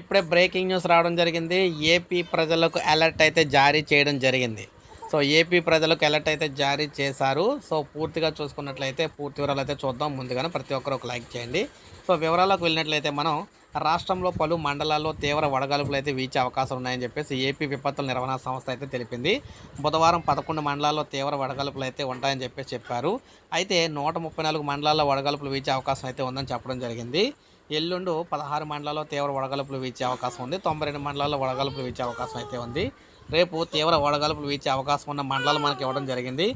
ఇప్పుడే breaking news రావడం జరిగింది. ఏపీ ప్రజలకు అలర్ట్ అయితే జారీ చేయడం జరిగింది. సో ఏపీ ప్రజలకు అలర్ట్ అయితే జారీ చేశారు. సో పూర్తిగా చూసుకున్నట్లయితే పూర్తి వివరాలు అయితే చూద్దాం. ముందుగానే ప్రతి ఒక్కరు ఒక లైక్ చేయండి. సో వివరాలకు వెళ్ళినట్లయితే మనం రాష్ట్రంలో పలు మండలాల్లో తీవ్ర వడగాలుపులు అయితే వీచే అవకాశం ఉన్నాయని చెప్పేసి ఏపీ విపత్తుల నిర్వహణ సంస్థ అయితే తెలిపింది. బుధవారం పదకొండు మండలాల్లో తీవ్ర వడగాలుపులు అయితే ఉంటాయని చెప్పేసి చెప్పారు. అయితే నూట ముప్పై నాలుగు మండలాల్లో వడగాలుపులు వీచే అవకాశం అయితే ఉందని చెప్పడం జరిగింది. ఎల్లుండు పదహారు మండలాల్లో తీవ్ర వడగలుపులు వీచే అవకాశం ఉంది. తొంభై రెండు మండలాల్లో వడగలుపులు వీచే అవకాశం అయితే ఉంది. రేపు తీవ్ర వడగలుపులు వీచే అవకాశం ఉన్న మండలాలు మనకి ఇవ్వడం జరిగింది.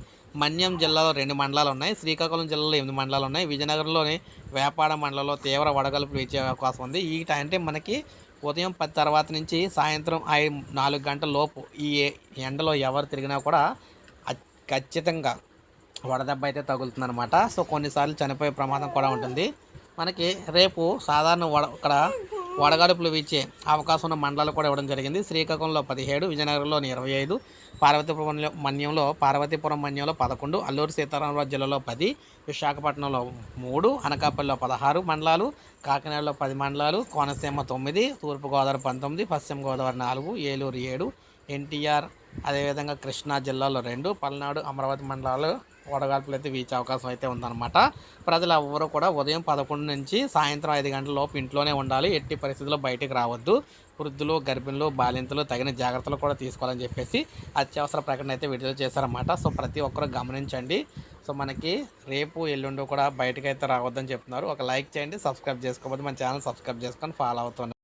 మన్యం జిల్లాలో రెండు మండలాలు ఉన్నాయి శ్రీకాకుళం జిల్లాలో ఎనిమిది మండలాలు ఉన్నాయి విజయనగరంలోని వేపాడ మండలంలో తీవ్ర వడగలుపులు వీచే అవకాశం ఉంది. ఈ టైం అంటే మనకి ఉదయం పది తర్వాత నుంచి సాయంత్రం ఐదు నాలుగు గంటల లోపు ఈ ఎండలో ఎవరు తిరిగినా కూడా ఖచ్చితంగా వడదెబ్బ అయితే తగులుతుందన్నమాట. సో కొన్నిసార్లు చనిపోయే ప్రమాదం కూడా ఉంటుంది. మనకి రేపు సాధారణ వడ ఇక్కడ వడగడుపులు వీచే అవకాశం ఉన్న మండలాలు కూడా ఇవ్వడం జరిగింది. శ్రీకాకుళంలో పదిహేడు విజయనగరంలో ఇరవై ఐదు పార్వతీపురం మన్యంలో పార్వతీపురం మన్యంలో పదకొండు అల్లూరు సీతారామరాజు జిల్లాలో పది విశాఖపట్నంలో మూడు అనకాపల్లిలో పదహారు మండలాలు కాకినాడలో పది మండలాలు కోనసీమ తొమ్మిది తూర్పుగోదావరి పంతొమ్మిది పశ్చిమ గోదావరి నాలుగు ఏలూరు ఏడు ఎన్టీఆర్ అదేవిధంగా కృష్ణా జిల్లాలో రెండు పల్నాడు అమరావతి మండలాలు వడగాల్పులు అయితే వీచే అవకాశం అయితే ఉందన్నమాట. ప్రజలు ఎవరు కూడా ఉదయం పదకొండు నుంచి సాయంత్రం ఐదు గంటల లోపు ఇంట్లోనే ఉండాలి. ఎట్టి పరిస్థితుల్లో బయటికి రావద్దు. వృద్ధులు గర్భిణులు బాలింతలు తగిన జాగ్రత్తలు కూడా తీసుకోవాలని చెప్పేసి అత్యవసర ప్రకటన అయితే విడుదల చేశారన్నమాట. సో ప్రతి ఒక్కరు గమనించండి. సో మనకి రేపు ఎల్లుండి కూడా బయటకు అయితే రావద్దని చెప్తున్నారు. ఒక లైక్ చేయండి సబ్స్క్రైబ్ చేసుకోకపోతే మన ఛానల్ సబ్స్క్రైబ్ చేసుకొని ఫాలో అవుతుంది